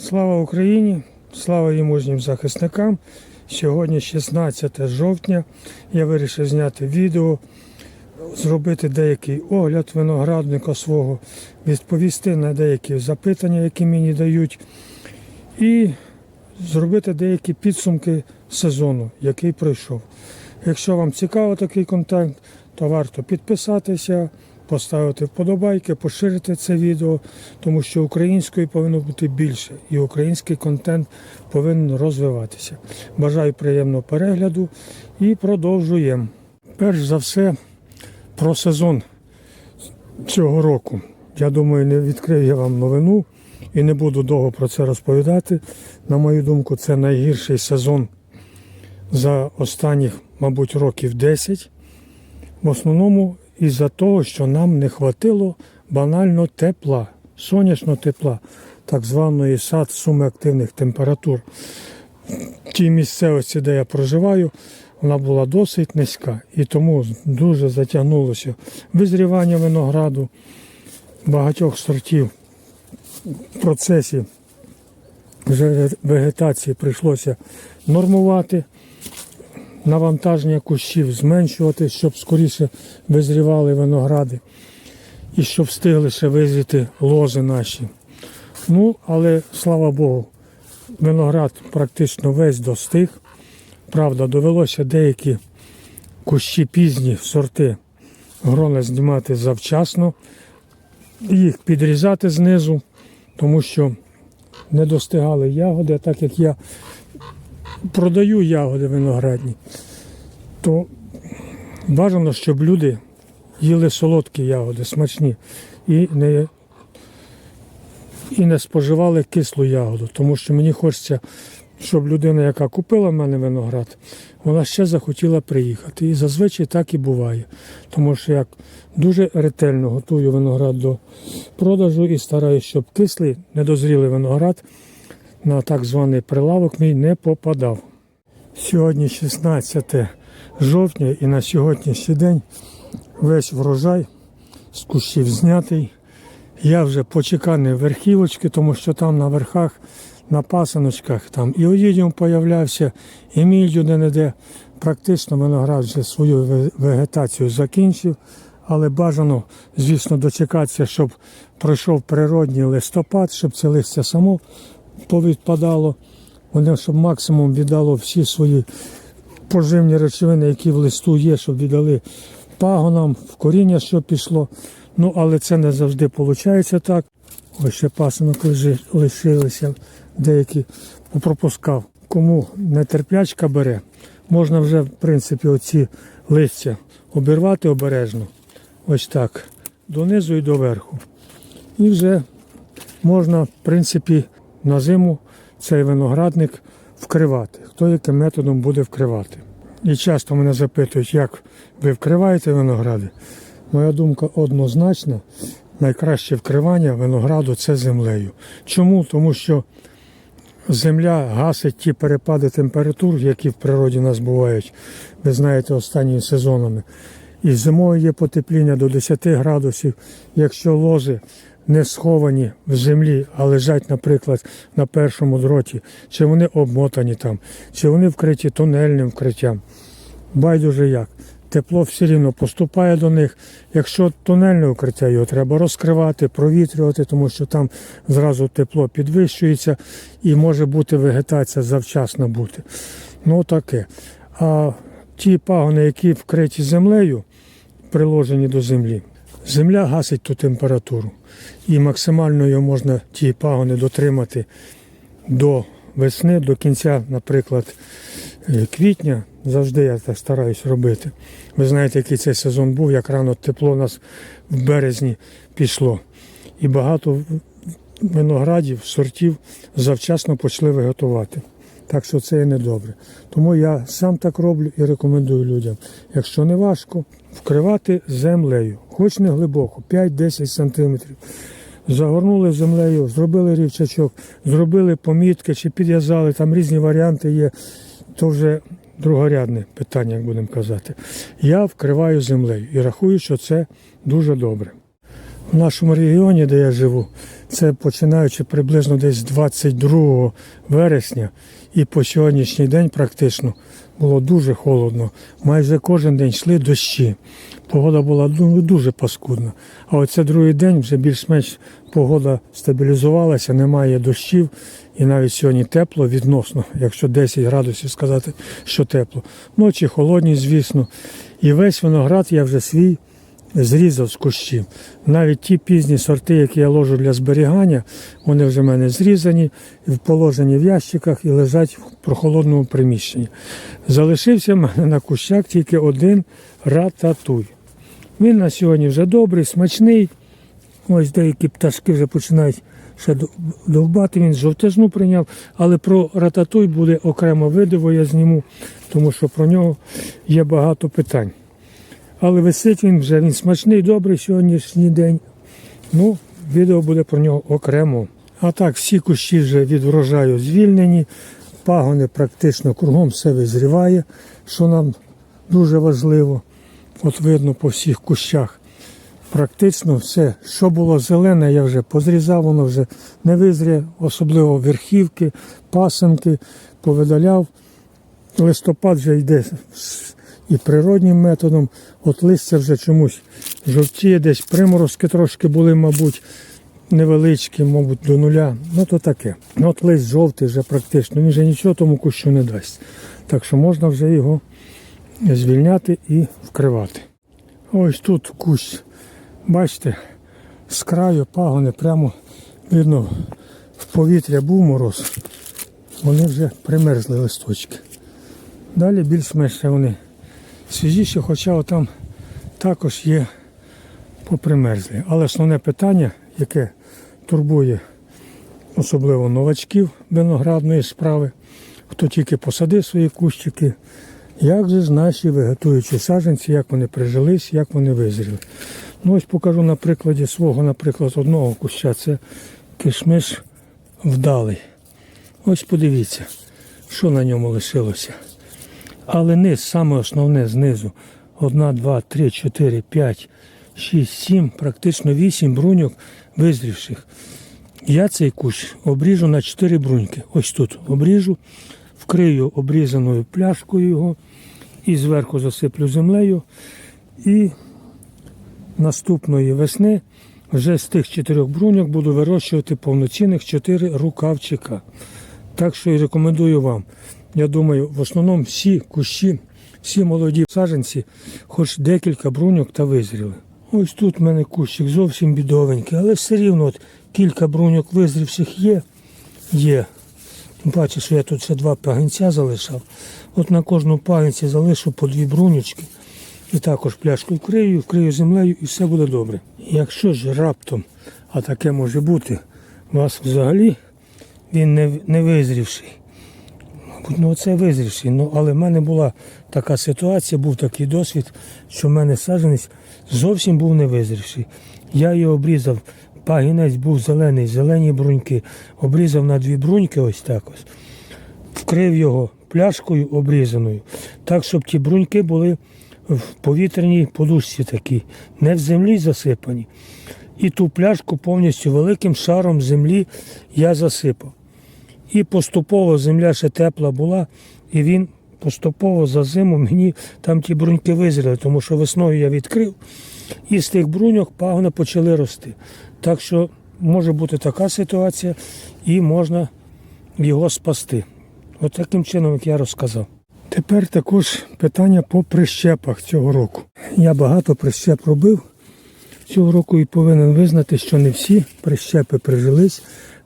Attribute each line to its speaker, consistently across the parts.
Speaker 1: Слава Україні! Слава її захисникам! Сьогодні 16 жовтня. Я вирішив зняти відео, зробити деякий огляд виноградника свого, відповісти на деякі запитання, які мені дають, і зробити деякі підсумки сезону, який пройшов. Якщо вам цікаво такий контент, то варто підписатися, поставити вподобайки, поширити це відео, тому що української повинно бути більше і український контент повинен розвиватися. Бажаю приємного перегляду і продовжуємо. Перш за все, про сезон цього року. Я думаю, не відкрию я вам новину і не буду довго про це розповідати. На мою думку, це найгірший сезон за останніх, мабуть, років 10. В основному із-за того, що нам не хватило банально тепла, сонячного тепла, так званої сад суми активних температур. В тій місцевості, де я проживаю, вона була досить низька і тому дуже затягнулося визрівання винограду багатьох сортів. В процесі вегетації прийшлося нормувати навантаження кущів, зменшувати, щоб скоріше визрівали виногради і щоб встигли ще визріти лози наші. Ну, але слава Богу, виноград практично весь достиг. Правда, довелося деякі кущі пізні сорти грона знімати завчасно, їх підрізати знизу, тому що не достигали ягоди, так як я продаю ягоди виноградні, то бажано, щоб люди їли солодкі ягоди, смачні, і не, і не споживали кислу ягоду, тому що мені хочеться, щоб людина, яка купила в мене виноград, вона ще захотіла приїхати. І зазвичай так і буває. Тому що я дуже ретельно готую виноград до продажу і стараюся, щоб кислий, недозрілий виноград на так званий прилавок мій не попадав. Сьогодні 16 жовтня і на сьогоднішній день весь врожай з кущів знятий. Я вже почеканий верхівочки, тому що там на верхах, на пасаночках, там і оїдіум появлявся, і мільдю де-не-де. Практично виноград вже свою вегетацію закінчив, але бажано, звісно, дочекатися, щоб пройшов природній листопад, щоб це листя само повідпадало. Вони щоб максимум віддало всі свої поживні речовини, які в листу є, щоб віддали пагонам, в коріння, що пішло. Ну, але це не завжди виходить так. Ось ще пасинок лишилися, деякі попропускав. Кому нетерплячка бере, можна вже, в принципі, оці листя обірвати обережно. Ось так. Донизу і до верху. І вже можна, в принципі, на зиму цей виноградник вкривати. Хто яким методом буде вкривати. І часто мене запитують, як ви вкриваєте виногради. Моя думка однозначна. Найкраще вкривання винограду це землею. Чому? Тому що земля гасить ті перепади температур, які в природі у нас бувають, ви знаєте, останніми сезонами. І зимою є потепління до 10 градусів. Якщо лози не сховані в землі, а лежать, наприклад, на першому дроті, чи вони обмотані там, чи вони вкриті тунельним вкриттям. Байдуже як. Тепло все рівно поступає до них. Якщо тунельне укриття, його треба розкривати, провітрювати, тому що там зразу тепло підвищується і може бути вегетація завчасно бути. Ну таке. А ті пагони, які вкриті землею, приложені до землі, земля гасить ту температуру. І максимально його можна ті пагони дотримати до весни, до кінця, наприклад, е, квітня. Завжди я так стараюсь робити. Ви знаєте, який цей сезон був, як рано тепло у нас в березні пішло. І багато виноградів, сортів завчасно почали виготувати. Так що це і не добре. Тому я сам так роблю і рекомендую людям. Якщо не важко, вкривати землею, хоч не глибоко, 5-10 сантиметрів. Загорнули землею, зробили рівчачок, зробили помітки чи підв'язали, там різні варіанти є. То вже другорядне питання, як будемо казати. Я вкриваю землею і рахую, що це дуже добре. В нашому регіоні, де я живу, Це починаючи приблизно десь 22 вересня і по сьогоднішній день практично було дуже холодно. Майже кожен день йшли дощі. Погода була ну, дуже паскудна. А оце другий день вже більш-менш погода стабілізувалася, немає дощів. І навіть сьогодні тепло відносно, якщо 10 градусів сказати, що тепло. Ночі холодні, звісно. І весь виноград я вже свій зрізав з кущів. Навіть ті пізні сорти, які я ложу для зберігання, вони вже в мене зрізані, положені в ящиках і лежать в прохолодному приміщенні. Залишився в мене на кущах тільки один рататуй. Він на сьогодні вже добрий, смачний. Ось деякі пташки вже починають ще довбати. Він жовтизну прийняв, але про рататуй буде окремо видиво, я зніму, тому що про нього є багато питань. Але висить він вже, він смачний, добрий сьогоднішній день. Ну, відео буде про нього окремо. А так, всі кущі вже від врожаю звільнені, пагони практично кругом все визріває, що нам дуже важливо. От видно по всіх кущах. Практично все, що було зелене, я вже позрізав, воно вже не визріє, особливо верхівки, пасенки, повидаляв. Листопад вже йде і природнім методом. От листя вже чомусь жовтіє, десь приморозки трошки були, мабуть, невеличкі, мабуть, до нуля. Ну то таке. От лист жовтий вже практично, він вже нічого тому кущу не дасть. Так що можна вже його звільняти і вкривати. Ось тут кущ. Бачите, з краю пагони прямо видно в повітря був мороз. Вони вже примерзли листочки. Далі більш-менш вони свіжіші, хоча там також є попримерзлі. Але основне питання, яке турбує особливо новачків виноградної справи, хто тільки посадив свої кущики, як же ж наші вегетуючі саджанці, як вони прижились, як вони визріли. Ну ось покажу на прикладі свого, наприклад, одного куща. Це кишмиш вдалий. Ось подивіться, що на ньому лишилося. Але низ, саме основне знизу. Одна, два, три, чотири, п'ять, шість, сім, практично вісім бруньок визрівших. Я цей кущ обріжу на чотири бруньки. Ось тут обріжу, вкрию обрізаною пляшкою його і зверху засиплю землею. І наступної весни вже з тих чотирьох бруньок буду вирощувати повноцінних чотири рукавчика. Так що і рекомендую вам. Я думаю, в основному всі кущі, всі молоді саджанці, хоч декілька бруньок та визріли. Ось тут в мене кущик зовсім бідовенький, але все рівно от кілька бруньок визрівших є. Є. Тим паче, що я тут ще два пагінця залишав. От на кожному пагінці залишу по дві брунючки. І також пляшку вкрию, вкрию землею і все буде добре. Якщо ж раптом, а таке може бути, у вас взагалі він не, не визрівший. Ну це визрівший. Ну, але в мене була така ситуація, був такий досвід, що в мене саджанець зовсім був не визрівший. Я його обрізав, пагінець був зелений, зелені бруньки. Обрізав на дві бруньки, ось так ось. Вкрив його пляшкою обрізаною, так, щоб ті бруньки були в повітряній подушці такій, не в землі засипані. І ту пляшку повністю великим шаром землі я засипав. І поступово земля ще тепла була, і він поступово за зиму мені там ті бруньки визріли, тому що весною я відкрив, і з тих бруньок пагони почали рости. Так що може бути така ситуація, і можна його спасти. От таким чином, як я розказав. Тепер також питання по прищепах цього року. Я багато прищеп робив цього року і повинен визнати, що не всі прищепи прижились,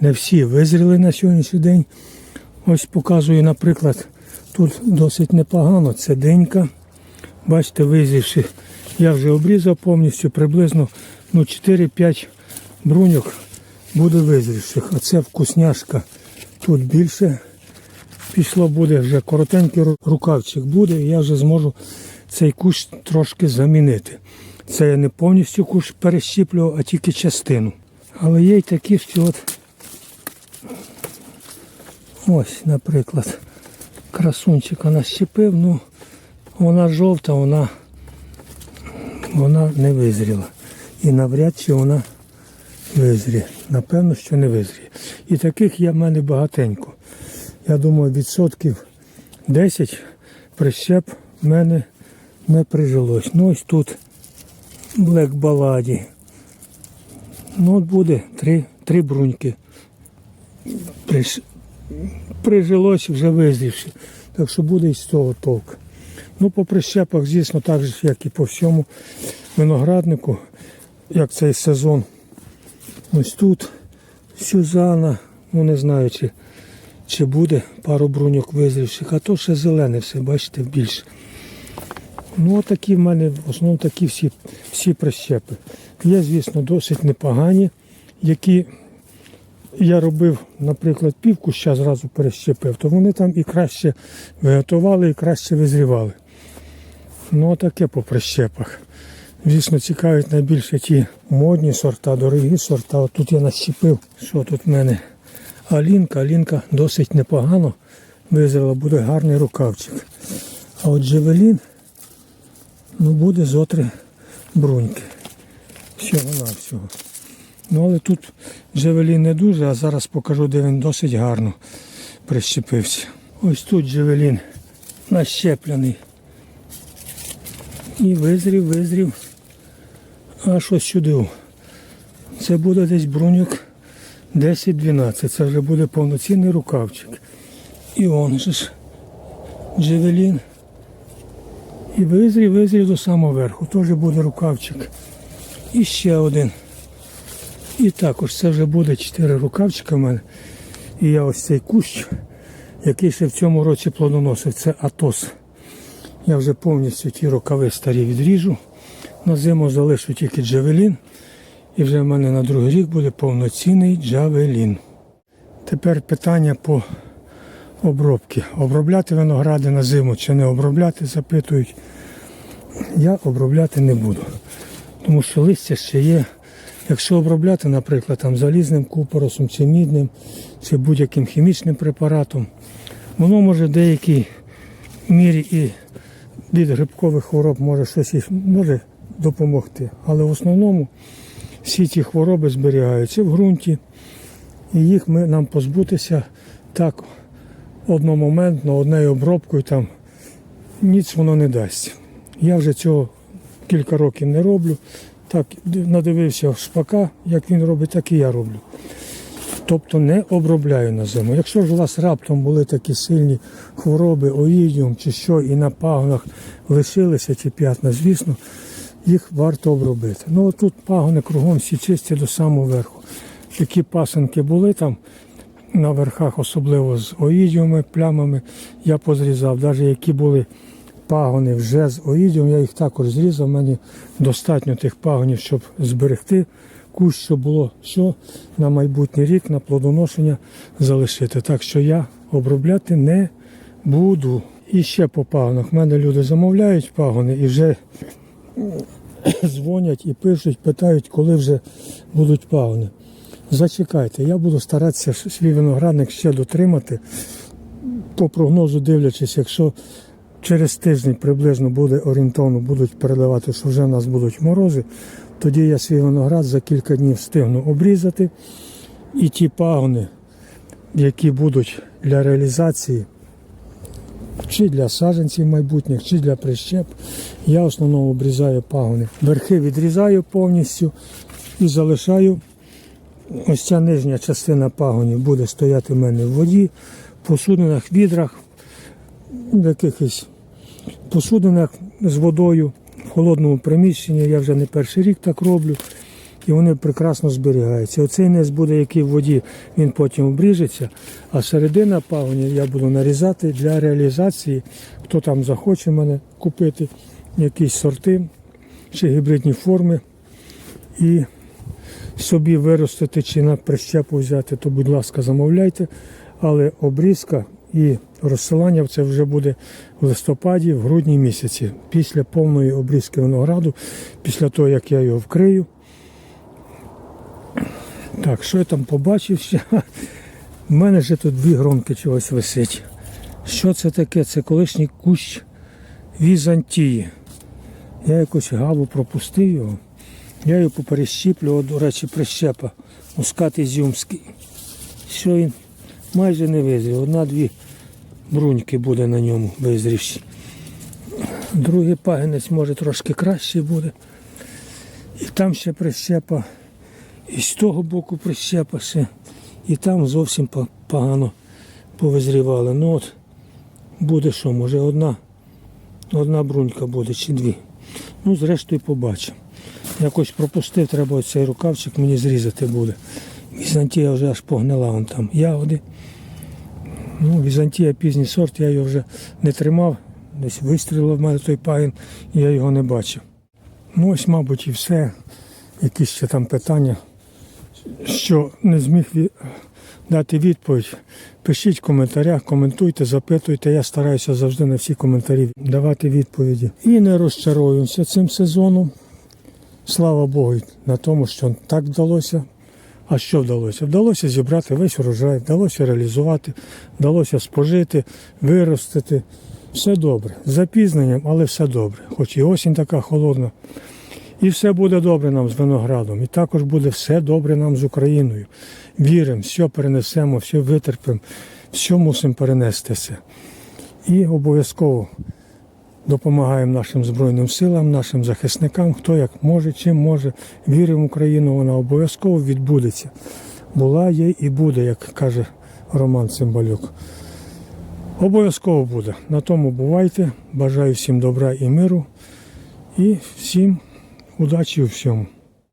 Speaker 1: не всі визріли на сьогоднішній день. Ось показую, наприклад, тут досить непогано, це денька. Бачите, визрівши, я вже обрізав повністю приблизно ну, 4-5 бруньок буде визрівших. А це вкусняшка тут більше пішло буде вже коротенький рукавчик буде, і я вже зможу цей кущ трошки замінити. Це я не повністю кущ перещіплював, а тільки частину. Але є й такі, що от ось, наприклад, красунчика нащепив, ну вона жовта, вона, вона не визріла. І навряд чи вона визріє. напевно, що не визріє. І таких є в мене багатенько. Я думаю, відсотків 10 прищеп в мене не прижилось. Ну ось тут Блек Баладі. Ну от буде три, три бруньки. Приш... Прижилось вже визрівши. Так що буде і з того толк. Ну, по прищепах, звісно, так же, як і по всьому винограднику, як цей сезон. Ось тут Сюзана, ну не знаю, чи, чи буде пару бруньок визрівших, а то ще зелене все, бачите, більше. Ну, такі в мене в основному такі всі, всі прищепи. Є, звісно, досить непогані, які я робив, наприклад, півку ще зразу перещепив, то вони там і краще виготували, і краще визрівали. Ну, таке по прищепах. Звісно, цікавить найбільше ті модні сорта, дорогі сорта. От тут я нащепив, що тут в мене Алінка. Алінка досить непогано визріла, буде гарний рукавчик. А от Джевелін, ну буде зотри бруньки. Всього-навсього. Ну, але тут Джевелін не дуже, а зараз покажу, де він досить гарно прищепився. Ось тут Джевелін нащеплений. І визрів, визрів. Аж ось сюди. Це буде десь бруньок 10-12. Це вже буде повноцінний рукавчик. І он же ж Джевелін. І визрів, визрів до самого верху. Теж буде рукавчик. І ще один. І також це вже буде 4 рукавчика в мене. І я ось цей кущ, який ще в цьому році плодоносив, це Атос. Я вже повністю ті рукави старі відріжу. На зиму залишу тільки джавелін. І вже в мене на другий рік буде повноцінний джавелін. Тепер питання по обробці. Обробляти виногради на зиму чи не обробляти, запитують. Я обробляти не буду. Тому що листя ще є. Якщо обробляти, наприклад, там залізним купоросом чи мідним, чи будь-яким хімічним препаратом, воно може в деякій мірі і від грибкових хвороб може щось може допомогти. Але в основному всі ці хвороби зберігаються в ґрунті, і їх ми, нам позбутися так одномоментно, однею обробкою там ніц воно не дасть. Я вже цього кілька років не роблю. Так, надивився шпака, як він робить, так і я роблю. Тобто не обробляю на зиму. Якщо ж у вас раптом були такі сильні хвороби, оїдіум чи що, і на пагонах лишилися ці п'ятна, звісно, їх варто обробити. Ну тут пагони кругом всі чисті до самого верху. Такі пасенки були там на верхах, особливо з оїдіуми, плямами, я позрізав. Навіть які були пагони вже з оїдіум, я їх також зрізав. Мені достатньо тих пагонів, щоб зберегти кущ, щоб було що на майбутній рік, на плодоношення залишити. Так що я обробляти не буду. І ще по пагонах. В мене люди замовляють пагони і вже дзвонять і пишуть, питають, коли вже будуть пагони. Зачекайте, я буду старатися свій виноградник ще дотримати. По прогнозу дивлячись, якщо через тиждень приблизно буде орієнтовно будуть передавати, що вже в нас будуть морози, тоді я свій виноград за кілька днів встигну обрізати. І ті пагони, які будуть для реалізації, чи для саджанців майбутніх, чи для прищеп, я в основному обрізаю пагони. Верхи відрізаю повністю і залишаю. Ось ця нижня частина пагонів буде стояти в мене в воді, посудинах, відрах, в якихось посудинах з водою в холодному приміщенні. Я вже не перший рік так роблю. І вони прекрасно зберігаються. Оцей низ буде, який в воді, він потім обріжеться, а середина пагонів я буду нарізати для реалізації. Хто там захоче мене купити якісь сорти чи гібридні форми і собі виростити чи на прищепу взяти, то, будь ласка, замовляйте. Але обрізка і розсилання це вже буде в листопаді, в грудні місяці, після повної обрізки винограду, після того, як я його вкрию. Так, що я там побачив ще? У мене вже тут дві гронки чогось висить. Що це таке? Це колишній кущ Візантії. Я якось гаву пропустив його. Я його поперещіплював, до речі, прищепа мускат ізюмський. Що він майже не визрів. Одна-дві бруньки буде на ньому визрівші. Другий пагінець може трошки краще буде. І там ще прищепа, і з того боку прищепа ще, і там зовсім погано повизрівали. Ну от буде що, може одна, одна брунька буде чи дві. Ну, зрештою побачимо. Якось пропустив, треба цей рукавчик мені зрізати буде. Візантія вже аж погнила вон там ягоди. Ну, Візантія пізній сорт, я його вже не тримав. Десь вистрілив в мене той пагін, і я його не бачив. Ну, ось, мабуть, і все. Якісь ще там питання, що не зміг дати відповідь. Пишіть в коментарях, коментуйте, запитуйте. Я стараюся завжди на всі коментарі давати відповіді. І не розчаруємося цим сезоном. Слава Богу, на тому, що так вдалося. А що вдалося? Вдалося зібрати весь урожай, вдалося реалізувати, вдалося спожити, виростити. Все добре. З запізненням, але все добре. Хоч і осінь така холодна. І все буде добре нам з виноградом. І також буде все добре нам з Україною. Віримо, все перенесемо, все витерпимо, все мусимо перенестися. І обов'язково допомагаємо нашим Збройним силам, нашим захисникам, хто як може, чим може. Віримо в Україну, вона обов'язково відбудеться. Була, є і буде, як каже Роман Цимбалюк. Обов'язково буде. На тому бувайте. Бажаю всім добра і миру. І всім удачі у всьому.